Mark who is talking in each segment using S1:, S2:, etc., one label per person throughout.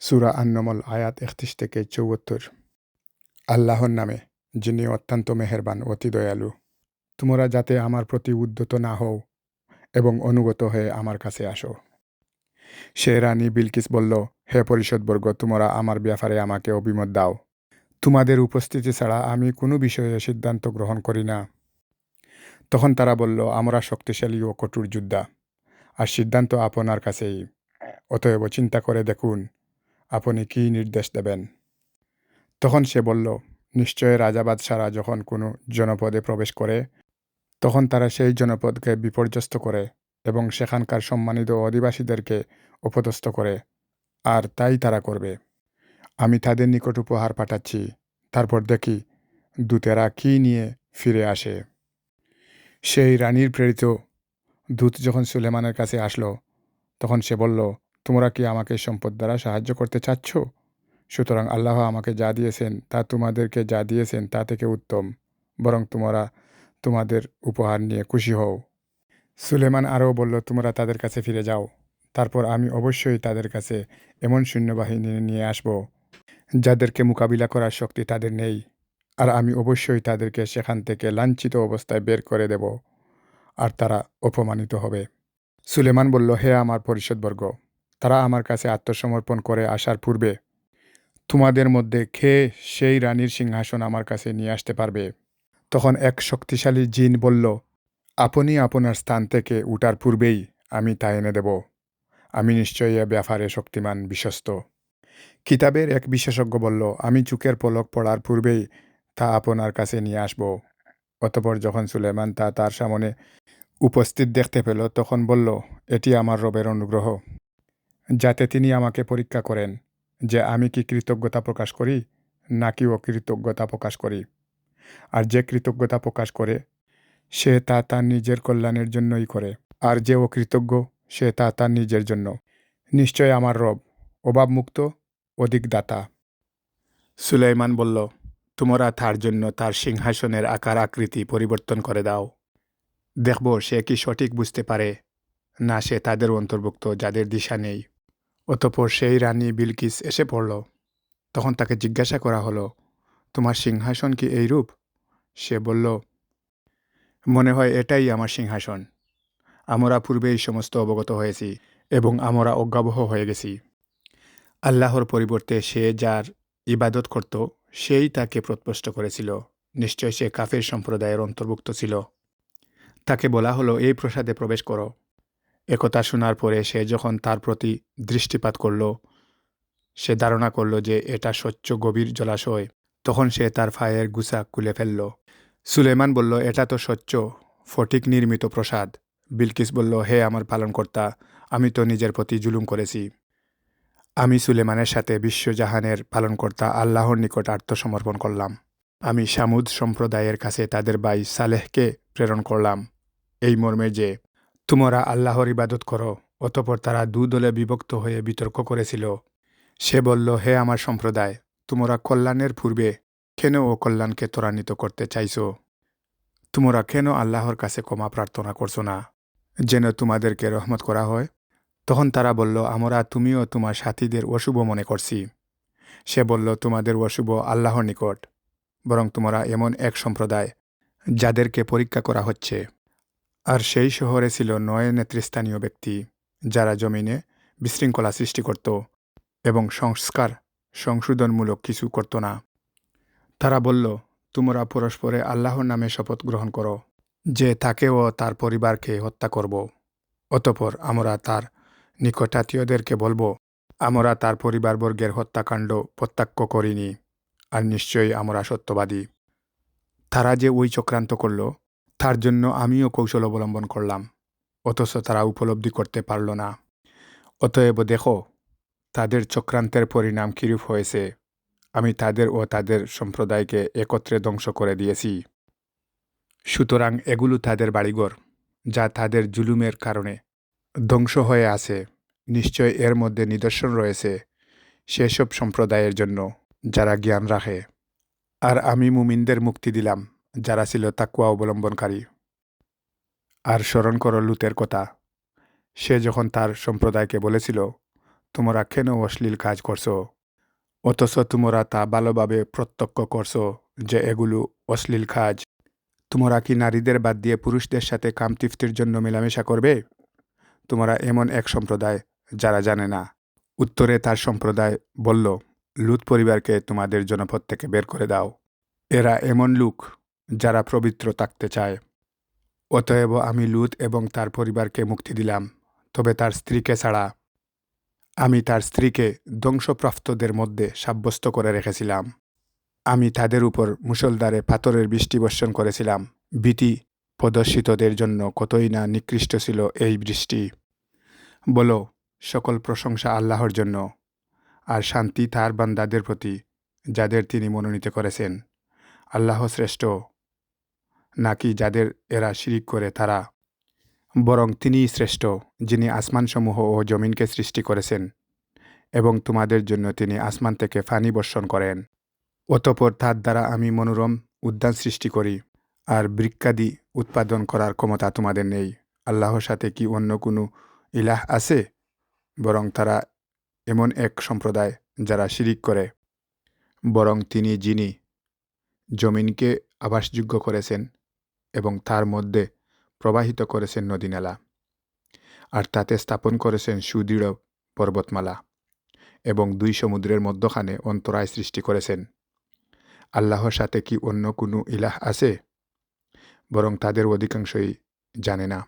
S1: সুরা আন্নমল আয়াত একত্রিশ থেকে চৌহত্তর। আল্লাহর নামে, যিনি অত্যন্ত মেহেরবান, অতি দয়ালু। তোমরা যাতে আমার প্রতি উদ্যত না হও এবং অনুগত হয়ে আমার কাছে আসো। সে রানী বিলকিস বলল, হে পরিষদবর্গ তোমরা আমার ব্যাপারে আমাকে অভিমত দাও। তোমাদের উপস্থিতি ছাড়া আমি কোনো বিষয়ে সিদ্ধান্ত গ্রহণ করি না। তখন তারা বলল, আমরা শক্তিশালী ও কঠোর যোদ্ধা। আর সিদ্ধান্ত আপনার কাছেই। অতএব চিন্তা করে দেখুন আপনি কি নির্দেশ দেবেন? তখন সে বলল নিশ্চয় রাজাবাদ সারা যখন কোনো জনপদে প্রবেশ করে, তখন তারা সেই জনপদকে বিপর্যস্ত করে এবং সেখানকার সম্মানিত অধিবাসীদেরকে অপদস্থ করে, আর তাই তারা করবে। আমি তাদের নিকট উপহার পাঠাচ্ছি। তারপর দেখি, দূতেরা কি নিয়ে ফিরে আসে? সেই রানীর প্রেরিত দূত যখন সুলেমানের কাছে আসলো, তখন সে বলল তোমরা কি আমাকে সম্পদ দ্বারা সাহায্য করতে চাচ্ছ? সুতরাং আল্লাহ আমাকে যা দিয়েছেন, তা তোমাদেরকে যা দিয়েছেন, তা থেকে উত্তম। বরং তোমরা তোমাদের উপহার নিয়ে খুশি হও। সুলেমান আরও বলল, তোমরা তাদের কাছে ফিরে যাও। তারপর আমি অবশ্যই তাদের কাছে এমন সৈন্যবাহিনী নিয়ে আসব, যাদেরকে মোকাবিলা করার শক্তি তাদের নেই। আর আমি অবশ্যই তাদেরকে সেখান থেকে লাঞ্ছিত অবস্থায় বের করে দেব, আর তারা অপমানিত হবে। সুলেমান বলল, হে আমার পরিষদবর্গ তারা আমার কাছে আত্মসমর্পণ করে আসার পূর্বে তোমাদের মধ্যে খেয়ে সেই রানীর সিংহাসন আমার কাছে নিয়ে আসতে পারবে? তখন এক শক্তিশালী জিন বলল, আপনি আপনার স্থান থেকে উঠার পূর্বেই আমি তা এনে দেব। আমি নিশ্চয়ই এ ব্যাপারে শক্তিমান, বিশ্বস্ত। কিতাবের এক বিশেষজ্ঞ বলল, আমি চুকের পলক পড়ার পূর্বেই তা আপনার কাছে নিয়ে আসব। অতপর যখন সুলেমান তা তার সামনে উপস্থিত দেখতে পেল, তখন বলল, এটি আমার রবের অনুগ্রহ। যাতে তিনি আমাকে পরীক্ষা করেন যে আমি কি কৃতজ্ঞতা প্রকাশ করি নাকি অকৃতজ্ঞতা প্রকাশ করি। আর যে কৃতজ্ঞতা প্রকাশ করে, সে তা তার নিজের কল্যাণের জন্যই করে। আর যে অকৃতজ্ঞ, সে তা তার নিজের জন্য। নিশ্চয় আমার রব অভাবমুক্ত অধিক দাতা সুলাইমান বলল, তোমরা তার জন্য তার সিংহাসনের আকার আকৃতি পরিবর্তন করে দাও। দেখব সে কি সঠিক বুঝতে পারে। না, সে তাদের অন্তর্ভুক্ত, যাদের দিশা নেই। অতপর সেই রানী বিলকিস এসে পড়ল। তখন তাকে জিজ্ঞাসা করা হলো, তোমার সিংহাসন কি এই রূপ? সে বলল, মনে হয় এটাই আমার সিংহাসন। আমরা পূর্বে এই সমস্ত অবগত হয়েছি এবং আমরা অজ্ঞাবহ হয়ে গেছি। আল্লাহর পরিবর্তে সে যার ইবাদত করত, সেই তাকে প্রত্পষ্ট করেছিল। নিশ্চয় সে কাফের সম্প্রদায়ের অন্তর্ভুক্ত ছিল। তাকে বলা হলো, এই প্রসাদে প্রবেশ করো। একথা শোনার পরে সে যখন তার প্রতি দৃষ্টিপাত করল, সে ধারণা করল যে এটা স্বচ্ছ গভীর জলাশয়, তখন সে তার ফায়ের গুসা খুলে ফেলল। সুলেমান বলল, এটা তো স্বচ্ছ ফটিক নির্মিত প্রসাদ। বিলকিস বলল, হে আমার পালনকর্তা, আমি তো নিজের প্রতি জুলুম করেছি। আমি সুলেমানের সাথে বিশ্বজাহানের পালনকর্তা আল্লাহর নিকট আত্মসমর্পণ করলাম। আমি সামুদ সম্প্রদায়ের কাছে তাদের ভাই সালেহকে প্রেরণ করলাম। এই মর্মে যে তোমরা আল্লাহর ইবাদত করো, অতপর তারা দু দলে বিভক্ত হয়ে বিতর্ক করেছিল। সে বলল, হে আমার সম্প্রদায়, তোমরা কল্যাণের পূর্বে কেন ও কল্যাণকে ত্বরান্বিত করতে চাইছ? তোমরা কেন আল্লাহর কাছে ক্ষমা প্রার্থনা করছ না? যেন তোমাদেরকে রহমত করা হয়? তখন তারা বলল, আমরা, তুমিও তোমার সাথীদের অশুভ মনে করছি। সে বলল, তোমাদের অশুভ আল্লাহর নিকট, বরং তোমরা এমন এক সম্প্রদায়, যাদেরকে পরীক্ষা করা হচ্ছে। আর সেই শহরে ছিল নয় নেতৃস্থানীয় ব্যক্তি, যারা জমিনে বিশৃঙ্খলা সৃষ্টি করত এবং সংস্কার সংশোধনমূলক কিছু করত না। তারা বলল, তোমরা পরস্পরে আল্লাহর নামে শপথ গ্রহণ করো, যে তাকেও তার পরিবারকে হত্যা করব। অতপর আমরা তার নিকটাত্মীয়দেরকে বলব, আমরা তার পরিবারবর্গের হত্যাকাণ্ড প্রত্যাখ্য করিনি, আর নিশ্চয়ই আমরা সত্যবাদী। তারা যে ওই চক্রান্ত করল তার জন্য আমিও কৌশল অবলম্বন করলাম, অথচ তারা উপলব্ধি করতে পারল না। অতএব দেখো, তাদের চক্রান্তের পরিণাম কিরূপ হয়েছে, আমি তাদের ও তাদের সম্প্রদায়কে একত্রে ধ্বংস করে দিয়েছি। সুতরাং এগুলো তাদের বাড়িঘর, যা তাদের জুলুমের কারণে ধ্বংস হয়ে আছে, নিশ্চয় এর মধ্যে নিদর্শন রয়েছে সেসব সম্প্রদায়ের জন্য, যারা জ্ঞান রাখে। আর আমি মুমিনদের মুক্তি দিলাম। যারা ছিল তাকুয়া অবলম্বনকারী। আর স্মরণ করো লুতের কথা। সে যখন তার সম্প্রদায়কে বলেছিল, তোমরা কেন অশ্লীল কাজ করছ? অথচ তোমরা তা ভালোভাবে প্রত্যক্ষ করছ যে এগুলো অশ্লীল কাজ। তোমরা কি নারীদের বাদ দিয়ে পুরুষদের সাথে কামতিফতির জন্য মেলামেশা করবে? তোমরা এমন এক সম্প্রদায় যারা জানে না। উত্তরে তার সম্প্রদায় বলল, লুত পরিবারকে তোমাদের জনপদ থেকে বের করে দাও। এরা এমন লোক যারা পবিত্র থাকতে চায়। অতএব আমি লুত এবং তার পরিবারকে মুক্তি দিলাম, তবে তার স্ত্রীকে ছাড়া। আমি তার স্ত্রীকে ধ্বংসপ্রাপ্তদের মধ্যে সাব্যস্ত করে রেখেছিলাম। আমি তাদের উপর মুসলধারে পাথরের বৃষ্টি বর্ষণ করেছিলাম। ভীতি প্রদর্শিতদের জন্য কতই না নিকৃষ্ট ছিল এই বৃষ্টি। বলো, সকল প্রশংসা আল্লাহর জন্য। আর শান্তি তার বান্দাদের প্রতি, যাদের তিনি মনোনীত করেছেন। আল্লাহ শ্রেষ্ঠ। নাকি যাদের এরা শিরিক করে তারা? বরং তিনিই শ্রেষ্ঠ, যিনি আসমানসমূহ ও জমিনকে সৃষ্টি করেছেন, এবং তোমাদের জন্য তিনি আসমান থেকে ফানি বর্ষণ করেন। অতপর তার দ্বারা আমি মনোরম উদ্যান সৃষ্টি করি, আর বৃক্ষাদি উৎপাদন করার ক্ষমতা তোমাদের নেই। আল্লাহর সাথে কি অন্য কোনো ইলাহ আছে? বরং তারা এমন এক সম্প্রদায় যারা শিরিক করে। বরং তিনি যিনি জমিনকে আবাসযোগ্য করেছেন এবং তার মধ্যে প্রবাহিত করেছেন নদীনালা আর তাতে স্থাপন করেছেন সুদৃঢ় পর্বতমালা এবং দুই সমুদ্রের মধ্যখানে অন্তরায় সৃষ্টি করেছেন। আল্লাহর সাথে কি অন্য কোনো ইলাহ আছে? বরং তাদের অধিকাংশই জানে না।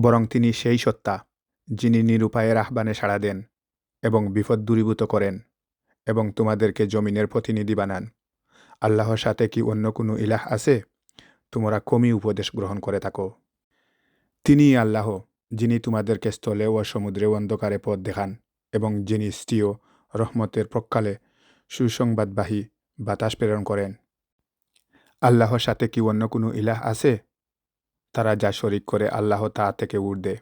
S1: বরং তিনি সেই সত্তা যিনি নিরুপায়ের আহ্বানে সাড়া দেন এবং বিপদ দূরীভূত করেন এবং তোমাদেরকে জমিনের প্রতিনিধি বানান। আল্লাহর সাথে কি অন্য কোনো ইলাহ আছে? তোমরা কমই উপদেশ গ্রহণ করে থাকো। তিনি আল্লাহ, যিনি তোমাদেরকে স্থলে ও সমুদ্রে অন্ধকারে পথ দেখান এবং যিনি স্ত্রীয় রহমতের প্রকালে সুসংবাদবাহী বাতাস প্রেরণ করেন। আল্লাহর সাথে কি অন্য কোনো ইলাহ আছে? তারা যা শরিক করে আল্লাহ তা থেকে উর্দে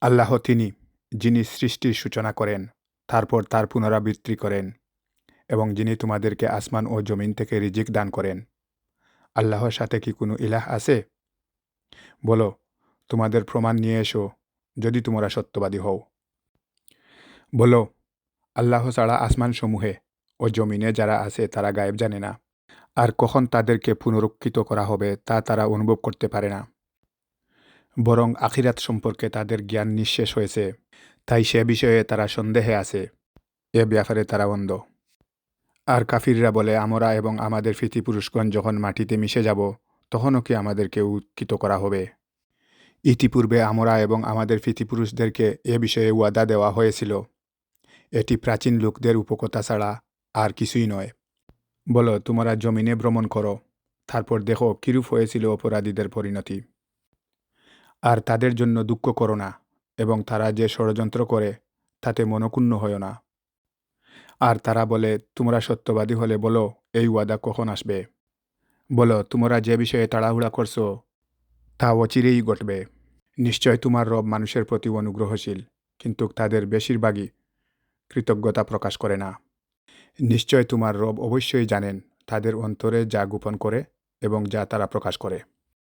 S1: আল্লাহ তিনি, যিনি সৃষ্টির সূচনা করেন, তারপর তার পুনরাবৃত্তি করেন এবং যিনি তোমাদেরকে আসমান ও জমিন থেকে রিজিক দান করেন। আল্লাহর সাথে কি কোনো ইলাহ আছে? বলো, তোমাদের প্রমাণ নিয়ে এসো, যদি তোমরা সত্যবাদী হও। বলো, আল্লাহ ছাড়া আসমানসমূহে ও জমিনে যারা আছে তারা গায়েব জানে না। আর কখন তাদেরকে পুনরুক্ষিত করা হবে তা তারা অনুভব করতে পারে না। বরং আখিরাত সম্পর্কে তাদের জ্ঞান নিঃশেষ হয়েছে। তাই সে বিষয়ে তারা সন্দেহে আছে। এ ব্যাপারে তারা অন্ধ। আর কাফিররা বলে, আমরা এবং আমাদের পুরুষগণ যখন মাটিতে মিশে যাব, তখনও কি আমাদেরকে উৎকিত করা হবে? ইতিপূর্বে আমরা এবং আমাদের পুরুষদেরকে এ বিষয়ে ওয়াদা দেওয়া হয়েছিল। এটি প্রাচীন লোকদের উপকথা ছাড়া আর কিছুই নয়। বলো, তোমরা জমিনে ভ্রমণ করো। তারপর দেখো, কিরূপ হয়েছিল অপরাধীদের পরিণতি। আর তাদের জন্য দুঃখ করো না, এবং তারা যে ষড়যন্ত্র করে, তাতে মনকুণ্ণ হয় না। আর তারা বলে, তোমরা সত্যবাদী হলে বলো, এই ওয়াদা কখন আসবে? বলো, তোমরা যে বিষয়ে তাড়াহুড়া করছ, তা অচিরেই ঘটবে। নিশ্চয় তোমার রব মানুষের প্রতি অনুগ্রহশীল, কিন্তু তাদের বেশিরভাগই কৃতজ্ঞতা প্রকাশ করে না। নিশ্চয় তোমার রব অবশ্যই জানেন তাদের অন্তরে যা গোপন করে এবং যা তারা প্রকাশ করে।